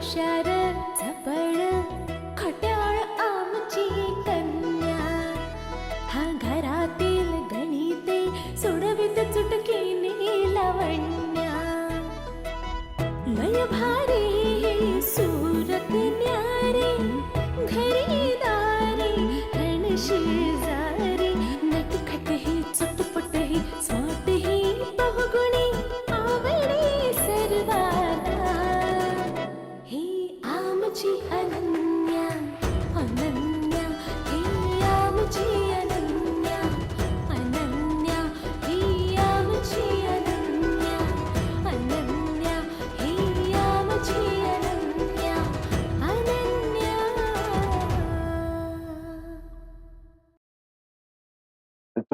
shattered.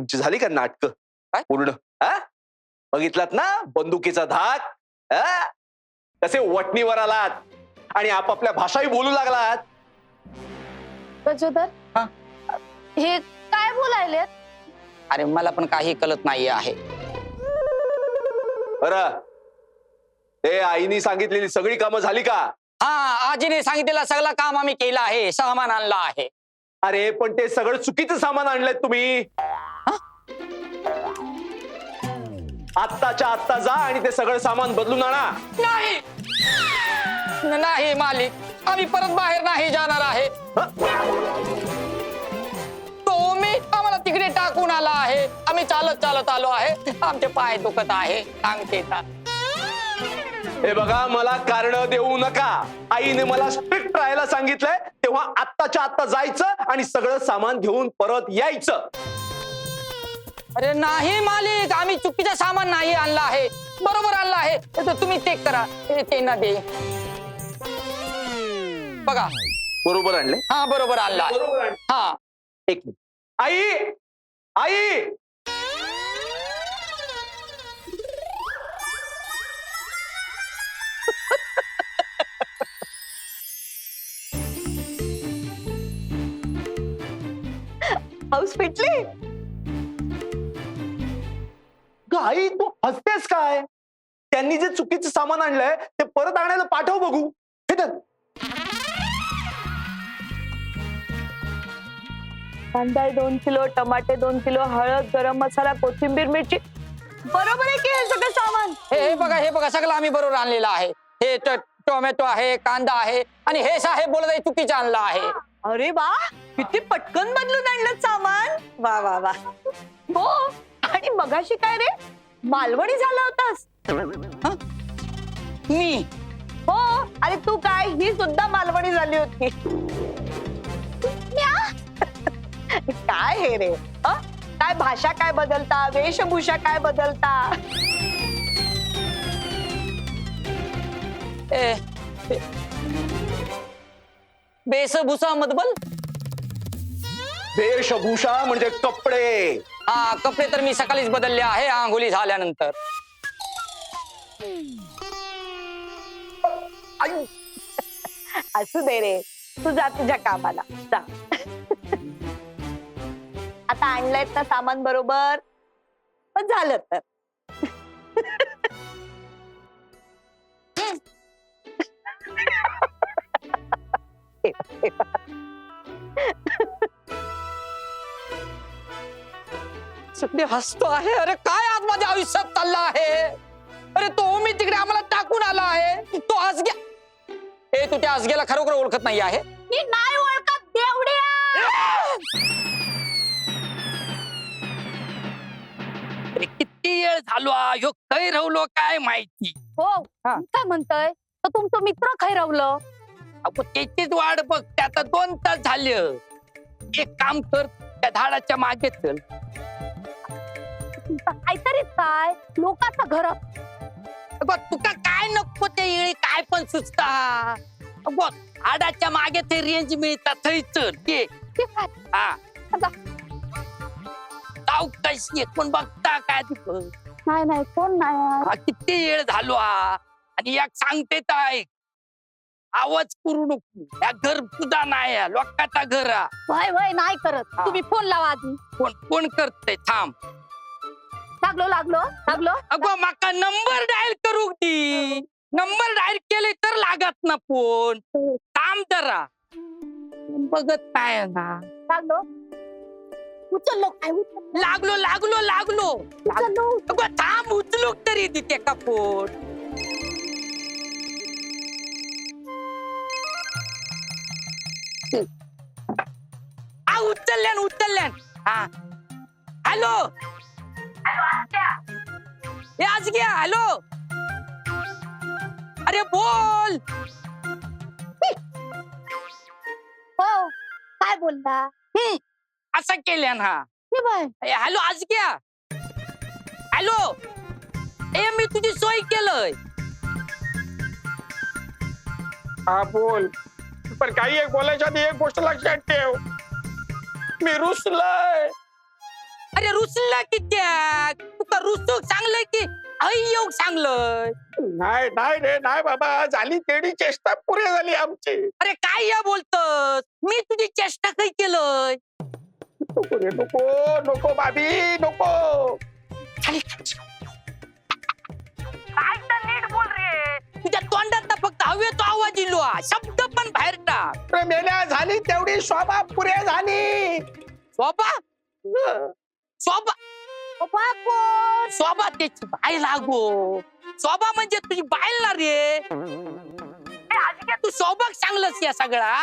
तुमची झाली का नाटक? काय? पूर्ण. हा? बघितलात ना? बंदुकीचा धाक? हा? कसे वटणीवर आलात? आणि आपापल्या भाषाही बोलू लागलात? प्रचोदर हा? हे काय बोलायले अरे मला पण काही कळत नाही आहे. बर. ते आईनी सांगितलेली सगळी कामं झाली का? हा आजीने सांगितलेलं सगळं काम आम्ही केलं आहे. सामान आणलं आहे. अरे पण ते सगळं चुकीचं सामान आणलंय तुम्ही. आत्ताच्या आत्ता जा आणि ते सगळं सामान बदलून आणा. नाही! न- नाही मालिक. आम्ही परत बाहेर नाही जाणार आहे. तो मी आम्हाला तिकडे टाकून आला आहे. आम्ही चालत चालत आलो आहे. आमचे पाय दुखत आहे. सांगते हे बघा मला कारण देऊ नका. आईने मला स्ट्रिक्ट राहायला सांगितलंय तेव्हा आत्ताच्या आत्ता जायचं आणि सगळं सामान घेऊन परत यायचं. अरे नाही मालिक आम्ही चुकीचं सामान नाही आणलं आहे. बरोबर आणलं आहे. तर तुम्ही चेक करा. ते- ते ना दे. बघा. बरोबर आणले? हा बरोबर आणलं आहे. बरोबर आणले. हा. एक मिनिट. आई! आई! ग आई तू हसतेस काय? त्यांनी जे चुकीचं सामान आणलंय ते परत आणायला पाठव बघू. हे धर. कांदा दोन किलो टमाटे दोन किलो हळद गरम मसाला कोथिंबीर मिरची. बरोबर आहे की हे सगळं सामान? हे हे बघा हे बघा सगळं आम्ही बरोबर आणलेलं आहे. हे ट- टोमॅटो आहे कांदा आहे आणि हे साहेब बोलत आहे चुकीचं आणलं आहे. अरे वा किती पटकन बदलून आणलं सामान. वा वा वा. हो आणि मगाशी काय रे? मालवणी झाला होतास. मी? हो अरे तू काय? ही सुद्धा मालवणी झाली होती. म्या. काय हे रे? हं? काय भाषा काय बदलता? वेशभूषा काय बदलता? ए, ए. बेसभूषा मधबल वेशभूषा म्हणजे कपडे. हा कपडे तर मी सकाळीच बदलले आहे आंघोळी झाल्यानंतर. आई. असू दे रे तू जा तुझ्या कामाला जा. आता आणलंय ना सामान बरोबर पण झालं तर. सगळे हसतो आहे. अरे काय आज माझ्या आयुष्यात चालला आहे? अरे तो मी तिकडे आम्हाला टाकून आला आहे. तो आजग्या ए तू त्या आजग्याला खरोखर ओळखत नाही आहे? मी नाही ओळखत देवड्या! अरे किती वेळ झालो हा? ह्यो खै राहलो काय माहिती? हो हा. काय म्हणतोय? तर तुमचं मित्र खैरवलं अगो त्याचीच वाट बघ आता दोन तास झाले. एक काम कर त्या झाडाच्या मागे चल. तुमचं काहीतरी काय लोकांचं घर. अगो तुका काय नको ते येळी काय पण सुचता? अगो झाडाच्या मागे ते रेंज मिळतात थंय चल ये. हा. जा. जाऊ कशी कोण बघता काय तिथं? नाही नाही कोण नाही. हा किती वेळ झालो हा? आणि एक सांगते तर ऐक. आवाज करू नको. या घर तुझा नाही लोकांचा घर हा. वय वय नाही करत. हा. तुम्ही फोन लावा आधी. कोण कोण करतय? थांब. लागलो लागलो लागलो. अगो माका नंबर डायल करू दी. नंबर डायल केले तर लागत ना फोन. थांब जरा. बघत नाही ना. लागलो. उचललो. काय उचललो? लागलो लागलो लागलो. अगं, थांब. उचलू तरी तिथे का फोन? आ उचलल्यान उचलल्यान. हा. हॅलो. हे आज घ्या हॅलो. अरे बोल. हो काय बोलला? हम्म, असं केल्यान हा. हे बाय ए, हॅलो आज घ्या हॅलो. ए मी तुझी सोय केलंय. हा बोल. पण काही एक बोलायच्या आधी एक गोष्ट लक्षात ठेव. मी रुसलोय. अरे रुसला कित्या तुका रुसू चांगलं की? अय्योग चांगलं नाही नाही रे नाही बाबा. झाली तेवढी चेष्टा पुरी झाली आमची. अरे काय या बोलतस? मी तुझी चेष्टा काही केलंय. नको रे नको नको बाबी नको. काय तर नीट बोल रे. तुझ्या तोंडात ना फक्त हवेतो आवाज इलो हा. शब्द पण बाहेर टाक. मेल्या झाली तेवढी शोभा पुऱ्या झाली. शोभा? शोभा? पप्पा कोण? शोभा त्याची बाय लागो. शोभा म्हणजे तुझी बायल ना रे. ए, आजक्या तू शोभाग सांगलस या सगळा.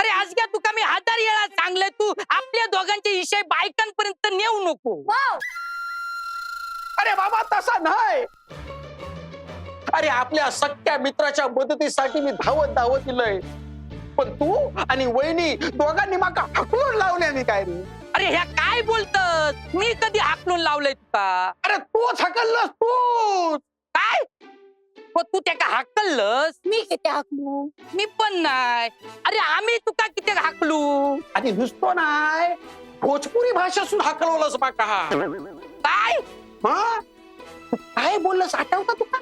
अरे आजक्या तुका मी हजार वेळा सांगलंय तू. आपल्या दोघांचे विषय बायकांपर्यंत नेऊ नको. वाव अरे बाबा तसा नाही. अरे आपल्या सख्या मित्राच्या मदतीसाठी मी धावत धावत दिलंय पण तू आणि वहिनी दोघांनी माका हकलून लावल्याने काय रे? अरे ह्या काय बोलतस? मी कधी हाकलून लावलंय तुका? अरे तूच हकललंस तू काय? तू त्या का हाकललंस? मी किती हाकलू? मी पण नाही. अरे आम्ही तुका किती हाकलू? आणि नुसतो नाय भोजपुरी भाषा सुद्धा हकलवलंस माका. काय? हा? तू काय बोललंस? आठवतं तुका?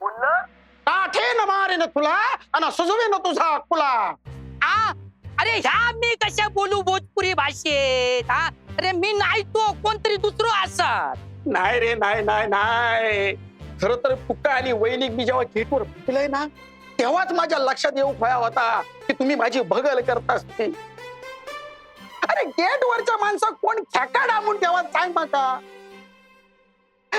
बोललं काठे न मारे ना तुला आणि सुजवे ना तुझा कुला. आ अरे ह्या मी कशा बोलू भोजपुरी भाषेत हा? अरे मी नाही तो कोणतरी दुसरं असत. नाही रे नाही नाही नाही. खर तर फुक्का आणि वैनिक मी जेव्हा बसलोय ना तेव्हाच माझ्या लक्षात येऊ खोया होता की तुम्ही माझी भगल करत असते अरे गेट वरच्या माणसा कोण खेका डांबून तेव्हा सांग माका.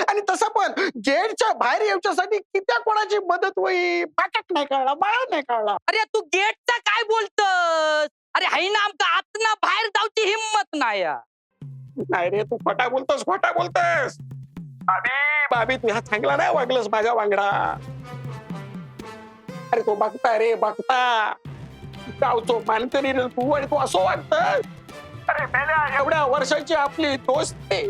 आणि तसं पण गेटच्या बाहेर येऊच्यासाठी कित्या कोणाची मदत होई? पाकट नाही कळला बाळा नाही कळला. अरे तू गेटचा काय बोलतस? अरे हाय ना आमका आतना बाहेर जाऊची हिंमत नाही या. नाही रे तू खोटा बोलतोस खोटा बोलतोस. बाबी बाबी तू ह्या चांगला नाही वागलस माझ्या वांगडा. अरे तो बघता रे बघता. गावचो मानकरी रे तू आणि तू असं वागत अरे मेल्या एवढ्या वर्षाची आपली दोस्ती.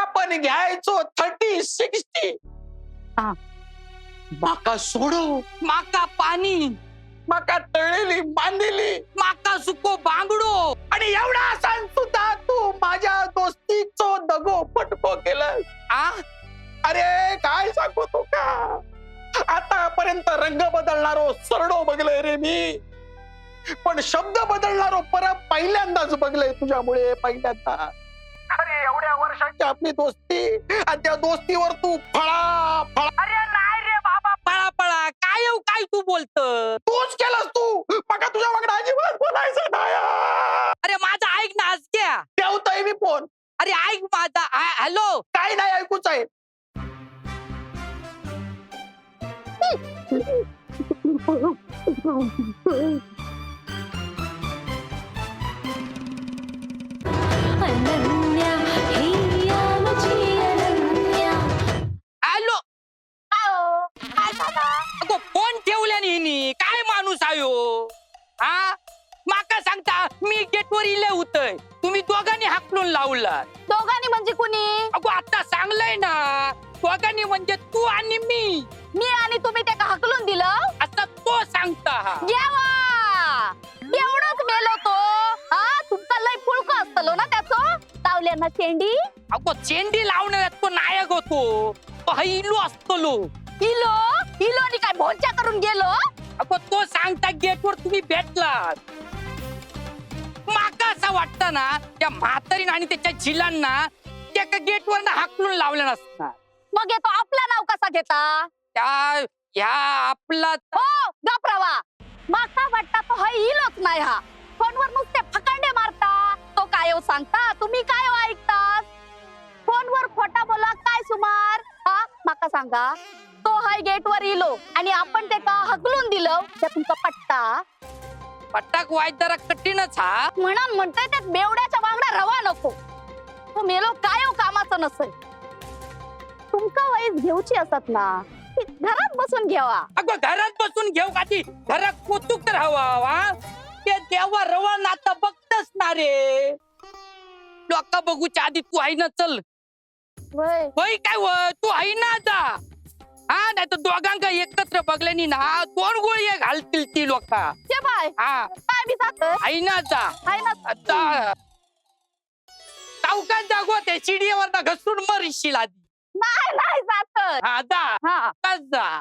आपण घ्यायचो थर्टी सिक्स्टी. हा. माका सोडव माका पाणी. माका तळलेली बांधलेली माका सुको बांगडो. आणि एवढा सांग सुद्धा तू माझ्या दोस्तीचो दगो पटको केलं. आ? अरे काय सांगू तू का आतापर्यंत रंग बदलणारो सरडो बघलय रे मी. पण शब्द बदलणारो परत पहिल्यांदाच बघलय तुझ्यामुळे पहिल्यांदा. अरे एवढ्या वर्षांची आपली दोस्ती. आणि त्या दोस्तीवर तू फळा फळा. अरे नाही रे बाबा पळा पळा. काय येऊ काय तू बोलत हा एवढंच मेलो तो हा तुमचा लय पुळक असतलो ना त्याचं? तावल्यांना शेंडी अगो चेंडी लावण्यात तो नायक होतो. तो हैलो असतलो. इलो? इलोनी काय भोंच्या करून गेलो? अगो तो सांगता गेटवर तुम्ही भेटलात. माका असं वाटतं ना त्या म्हातारीनं आणि त्याच्या झिलांना त्या गेटवर हाकलून लावल्या नसणार. मग येतो आपला नाव कसा घेता? त्या ह्या आपला हो गप्रवा माका वाटता तो हा इलोच नाही हा. फोनवर नुसते फकांडे मारता. तो काय हो सांगता? तुम्ही काय हो ऐकता फोनवर खोटा बोला काय सुमार? हा? माका सांगा. तो हाय गेटवर इलो आणि आपण ते का हकलून दिलं. त्या तुमचा पट्टा. पटाक वाईट जरा कठीणच हा. म्हणून म्हणतोय त्यात बेवड्याच्या वांगडा रवा नको. तो मेलो काय हो कामाचं नसेल. तुमका वाईस घेऊची असत ना. घरात बसून घ्यावा अगं घरात बसून घेऊ का ती? घरात कोतुक तर हवा ते देवा रवा नाता बघतच ना रे. लोक बघूच्या आधी तू आहे ना चल. वय. होय काय वय तू आहे ना आता. हा नाही तर दोघांका एकत्र बघल्यानी ना दोन गोळी घालतील ती लोक. ते बाय. हा. काय जात? आहे ना आता. ना. आता. जागो ते शिडीवर ना घसरून मरशील आधी नाही नाही जात हा जा. हा. जा.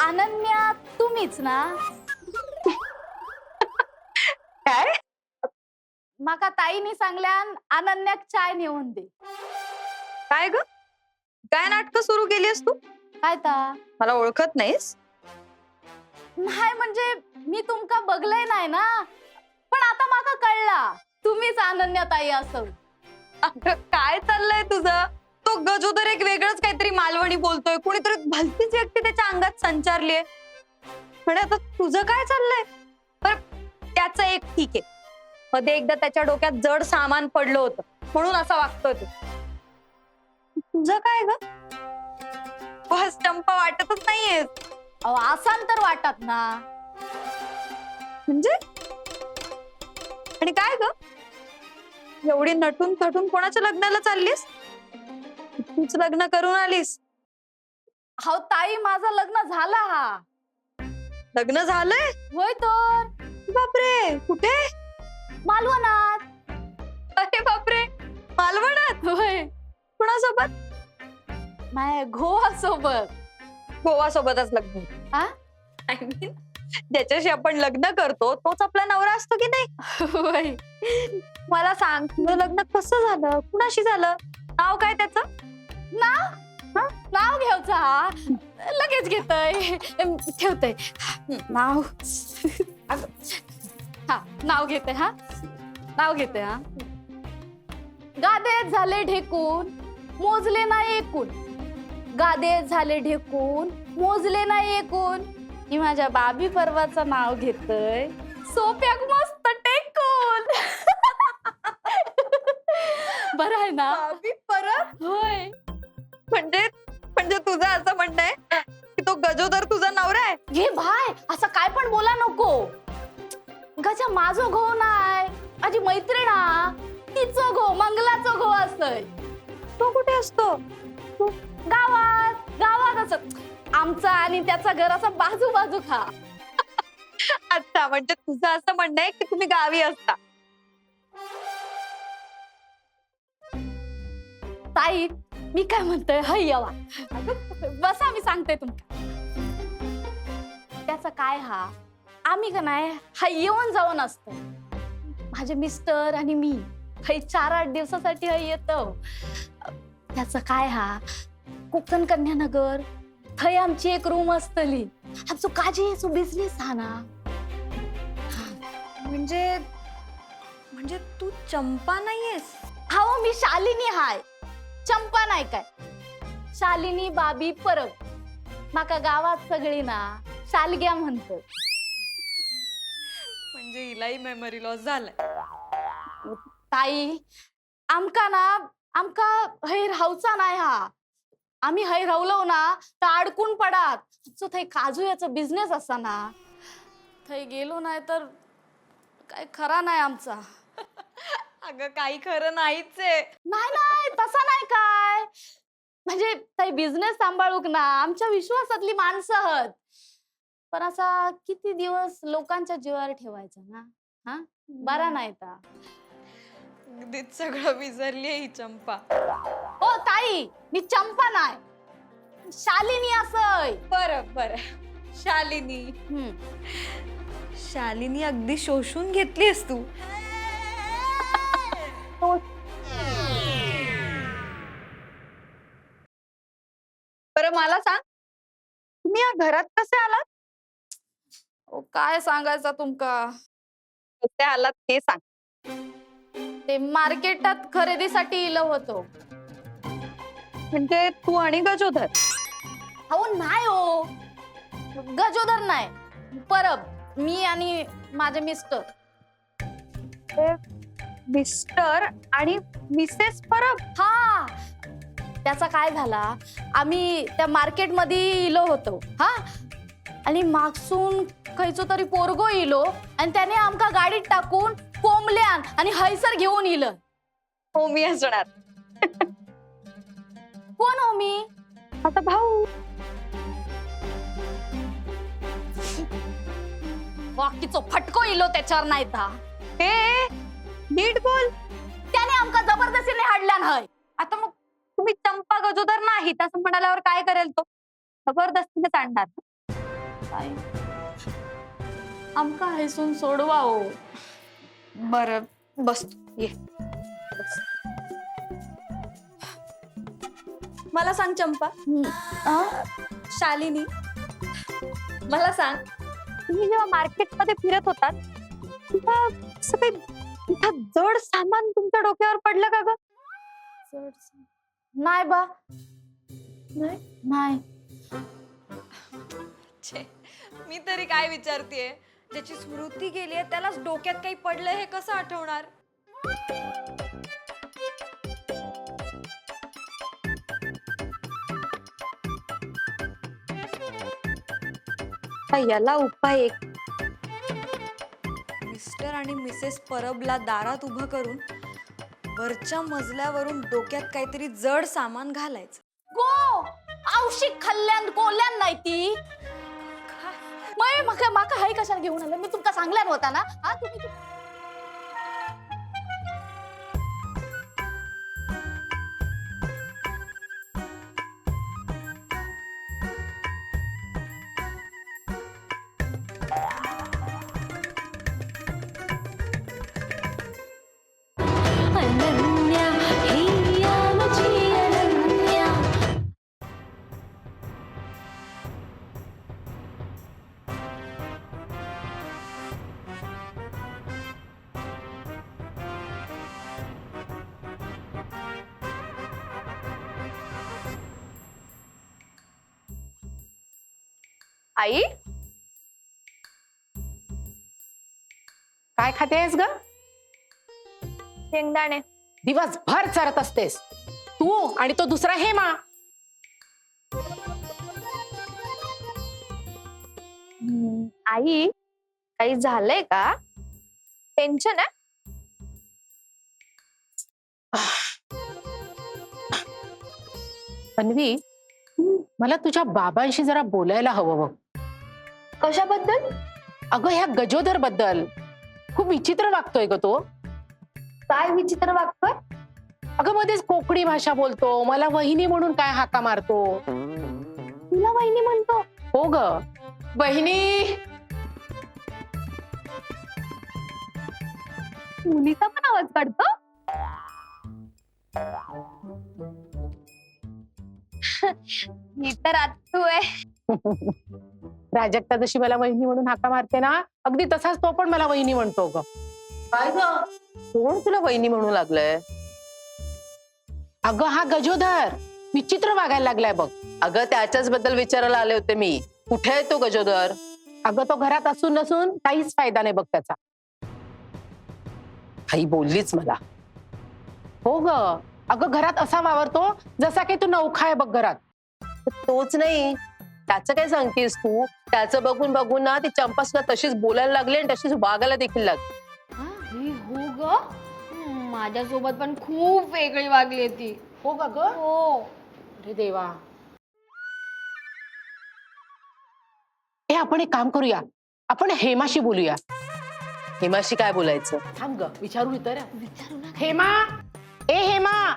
अनन्या तुम्हीच ना? काय? माका ताईनी सांगल्यान अनन्याक चाय नेऊन दे. काय ग? काय नाटक सुरू केलीस तू? काय ता? मला ओळखत नाहीस. नाही म्हणजे मी तुमका बघलंय नाही ना? पण आता माका कळला. तुम्हीच अनन्या ताई असं. अगं काय चाललंय तुझं? तो गजोदर एक वेगळंच काहीतरी मालवणी बोलतोय. कुणीतरी भलतीच व्यक्ती त्याच्या अंगात संचारलीये. म्हणे आता तुझं काय चाललंय? पर त्याचं एक ठीक आहे. मध्ये एकदा त्याच्या डोक्यात जड सामान पडलं होतं. म्हणून असं वागतोय तू. तुझं काय ग? बस चंपा वाटतच नाहीये. अहो आसान तर वाटत ना. म्हणजे? आणि काय ग? एवढी नटून थटून कोणाच्या लग्नाला चाललीस? तूच लग्न करून आलीस. हो ताई माझं लग्न झाला हा. लग्न झालंय? होय तर. बापरे कुठे? मालवणात. अरे बापरे मालवणात? होय. कुणासोबत? माय गोवा सोबत गोवा सोबतच लग्न. आ? मीन ज्याच्याशी आपण लग्न करतो तोच आपला नवरा असतो की नाही? होय. मला सांग तुझं लग्न कसं झालं? कुणाशी झालं? नाव काय त्याचं? नाव? हा? नाव घ्यायचं हा. लगेच घेतय. ठेवतय. नाव. अगं, हा नाव घेते हा. नाव घेते हा. गादे झाले ढेकून मोजले नाही एकूण. गादे झाले ढेकून मोजले नाही एकूण. मी माझ्या बाबी पर्वाचं नाव घेतय. सोप्याक मस्त टेकून. बरं आहे ना? परत? होय. म्हणजे म्हणजे तुझं असं म्हणणं आहे की तो गजोदर तुझा नवरा आहे? घे भाय असं काय पण बोला नको. गजा माझो घो नाय माझी मैत्रीण हा. तिचो घो मंगलाचो घो असतय तो कुठे असतो? गावात गावात असत आमचा आणि त्याचा घर असं बाजू बाजू खा. अच्छा म्हणजे तुझं असं म्हणणं आहे की तुम्ही गावी असता. ताई मी काय म्हणतोय? हय यवा. बसा मी सांगते तुमका. त्याचं काय हा? आम्ही का नाही? हा येऊन जाऊन असतो. माझे मिस्टर आणि मी. हय चार आठ दिवसासाठी हय येतो. त्याचं काय हा? कोकण कन्यानगर? थंय आमची एक रूम असतली. आमचो काजीचो बिझनेस हा ना. म्हणजे म्हणजे तू चंपा नाहीयेस? हा मी शालिनी हाय. चंपा नाही काय. शालिनी बाबी परब. माका गावात सगळी ना शालग्या म्हणतात म्हणजे हिलाही मेमरी लॉस झालाय. ताई आमका ना आमका हय राहूचा नाही हा. आम्ही हय रावलो ना तर अडकून पडात. सो थंय काजू याचा बिझनेस असा ना थंय गेलो नाही तर काय खरा नाही आमचा. अगं काही खरं नाहीच आहे नाही नाही तसा नाही काय. म्हणजे काही बिझनेस सांभाळूक ना आमच्या विश्वासातली माणसं आहात पण असा किती दिवस लोकांच्या जीवावर ठेवायचा ना हा? बरा नाही अगदीच सगळं विसरली ही चंपा. हो ताई मी चंपा नाही. शालिनी असय. बर बर. शालिनी. हम्म. शालिनी अगदी शोषून घेतलीस तू. बरं मला सांग. तुम्ही या घरात कसे आलात? ओ, काय सांगायचं तुमका? कसे आलात हे सांग. ते मार्केटात खरेदीसाठी इलं होतो. म्हणजे तू आणि गजोधर अहो नाही हो. गजोदर नाही. परब मी आणि माझे मिस्टर. मिस्टर आणि मिसेस परब? हा. त्याचा काय झाला? आम्ही त्या मार्केटमध्ये इलो होतो. हा? आणि मागसून खयचो तरी पोरगो इलो. आणि त्याने आमका गाडीत टाकून कोंबल्यान आणि हैसर घेऊन इलं. हो मी असणार. कोण हो मी आता भाऊ. बाकीचो फटको इलो त्याच्यावर नाही था हे नीट बोल. त्याने आमका जबरदस्तीने हाडल्यान हय. आता मग तुम्ही चंपा गजोदर नाहीत असं म्हणाल्यावर काय करेल तो? जबरदस्तीने आणणार? आमका हैसून सोडवा हो. बर बस. ये. मला सांग चंपा? शालिनी. मला सांग. तुम्ही जेव्हा मार्केटमध्ये फिरत होतात तेव्हा असं काही मोठं जड सामान तुमच्या डोक्यावर पडलं का ग? नाही बा. नाही? नाही. मी तरी काय विचारतेय? ज्याची स्मृती गेली आहे त्यालाच डोक्यात काही पडलं हे कसं आठवणार? याला उपाय एक. मिस्टर आणि मिसेस परबला दारात उभं करून वरच्या मजल्यावरून डोक्यात काहीतरी जड सामान घालायचं. गो! औषिक खाल्ल्यान कोल्यान नाही ती. मग माका माका हाय कशाला घेऊन आलं? मी तुमका सांगल्यान होता ना? हा तुम्ही आई? काय खातेस ग? शेंगदाणे. दिवसभर चरत असतेस. तू आणि तो दुसरा हेमा. हम्म, आई काही झालंय का? टेन्शन आहे? अन्वी मला तुझ्या बाबांशी जरा बोलायला हवं बघ. कशाबद्दल? अगं ह्या गजोदरबद्दल खूप विचित्र वागतोय ग तो. काय विचित्र वागतोय? अगं मध्येच कोकणी भाषा बोलतो. मला वहिनी म्हणून काय हाका मारतो. तुला वहिनी म्हणतो? हो ग. बहिणी मुलीचा पण आवाज काढतो? मी तर आत्तू आहे. प्राजक्ता जशी मला वहिनी म्हणून हाका मारते ना अगदी तसाच तो पण मला वहिनी म्हणतो ग. काय ग? कोण तुला वहिनी म्हणू लागलंय? अगं हा गजोधर विचित्र वागायला लागलाय बघ. अगं त्याच्याच बद्दल विचारायला आले होते मी. कुठे आहे तो गजोदर? अगं तो घरात असून नसून काहीच फायदा नाही बघ त्याचा. आई बोललीच मला. हो ग. अगं घरात असा वावरतो जसा काही तू नौखा आहे बघ घरात. तोच नाही. त्याचं काय सांगतेस तू? त्याचं बघून बघून ना ती चंपा सुद्धा तशीच बोलायला लागली आणि तशीच वागायला देखील लागली. हो ग? माझ्यासोबत पण खूप वेगळी वागली ती. हो ग ग? हो. अरे देवा. हे आपण एक काम करूया. आपण हेमाशी बोलूया. हेमाशी काय बोलायचं? थांब ग विचारू तर हेमा! ए हेमा!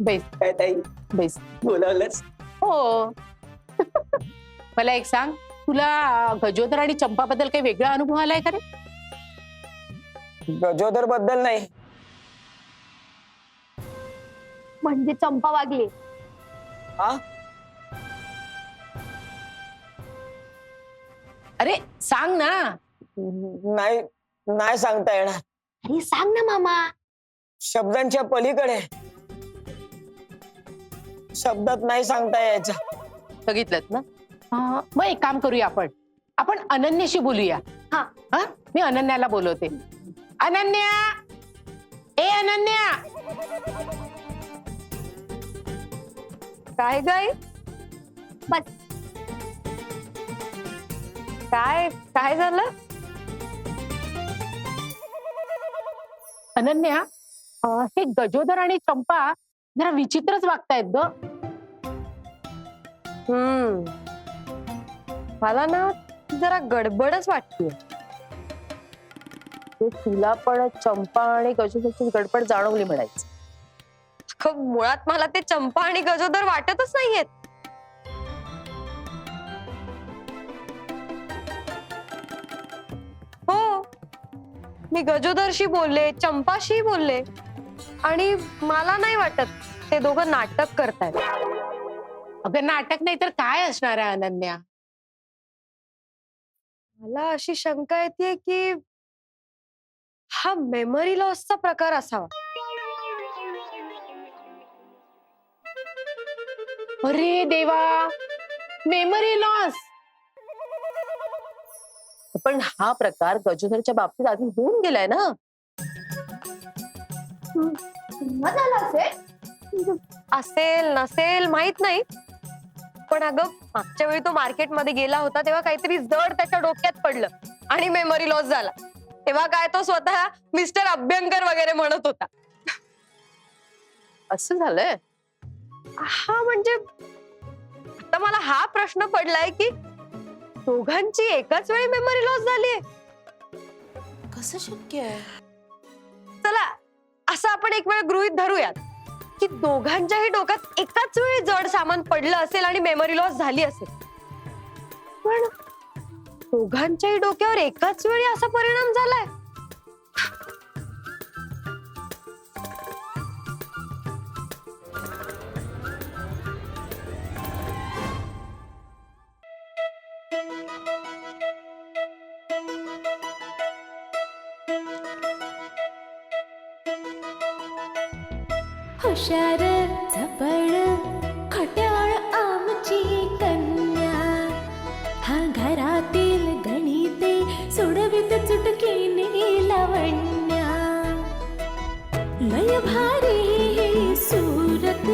बैस काय ताई? बैस बोलावलंच हो. मला एक सांग तुला गजोदर आणि चंपाबद्दल काही वेगळा अनुभव आलाय का रे? गजोदरबद्दल नाही. म्हणजे चंपा वागली. हा? अरे सांग ना. नाही नाही सांगता येणार. अरे सांग ना मामा. शब्दांच्या पलीकडे. शब्दात नाही सांगता यायचं. बघितलं ना? अं, मग एक काम करूया आपण. आपण अनन्याशी बोलूया. हा. हा? मी अनन्याला बोलवते. अनन्या! ए अनन्या! काय गाय बस. काय काय झालं? अनन्या अं, हे गजोदर आणि चंपा जरा विचित्रच वागतायत ग. हम्म. मला ना जरा गडबडच वाटते तुला पण चंपा आणि गजोदरची गडबड जाणवली म्हणायचं. मुळात मला ते चंपा आणि गजोदर वाटतच नाहीयेत. हो. मी गजोदरशी बोलले चंपाशी बोलले आणि मला नाही वाटत ते दोघं नाटक करतायत. अगं नाटक नाही तर काय असणार आहे अनन्या? मला अशी शंका येते की हा मेमरी लॉसचा प्रकार असावा. अरे देवा! मेमरी लॉस पण हा प्रकार गजोदरच्या बाबतीत आधी होऊन गेलाय ना? असेल नसेल माहीत नाही. पण अगं मागच्या वेळी तो मार्केटमध्ये गेला होता तेव्हा काहीतरी जड त्याच्या डोक्यात पडलं आणि मेमरी लॉस झाला. तेव्हा काय तो स्वतः मिस्टर अभ्यंकर वगैरे म्हणत होता. असं झालंय? हा म्हणजे आता मला हा प्रश्न पडलाय की दोघांची एकाच वेळी मेमरी लॉस झालीये कसं शक्य आहे? चला असं आपण एक वेळ गृहित धरूयात. की दोघांच्याही डोक्यात एकाच वेळी जड सामान पडलं असेल आणि मेमरी लॉस झाली असेल. पण दोघांच्याही डोक्यावर एकाच वेळी असा परिणाम झालाय? नय भारी सूरत